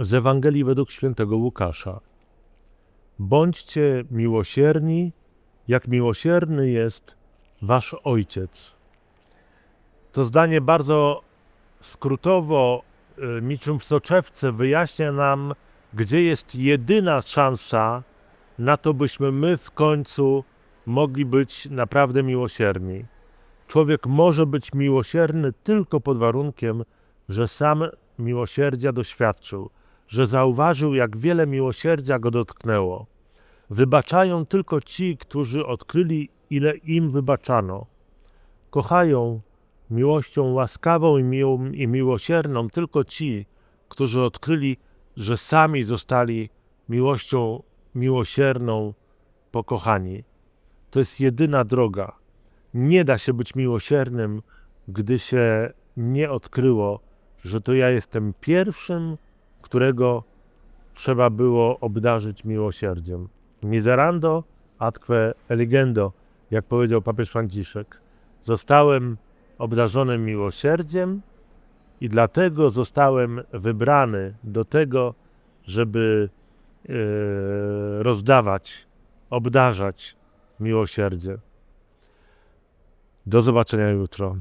z Ewangelii według świętego Łukasza. Bądźcie miłosierni, jak miłosierny jest wasz Ojciec. To zdanie bardzo skrótowo, y, niczym w soczewce, wyjaśnia nam, gdzie jest jedyna szansa na to, byśmy my w końcu mogli być naprawdę miłosierni. Człowiek może być miłosierny tylko pod warunkiem, że sam miłosierdzia doświadczył, że zauważył, jak wiele miłosierdzia go dotknęło. Wybaczają tylko ci, którzy odkryli, ile im wybaczano. Kochają miłością łaskawą i, miłą, i miłosierną tylko ci, którzy odkryli, że sami zostali miłością miłosierną pokochani. To jest jedyna droga. Nie da się być miłosiernym, gdy się nie odkryło, że to ja jestem pierwszym, którego trzeba było obdarzyć miłosierdziem. Miserando atque eligendo, jak powiedział papież Franciszek. Zostałem obdarzonym miłosierdziem i dlatego zostałem wybrany do tego, żeby e, rozdawać, obdarzać miłosierdzie. Do zobaczenia jutro.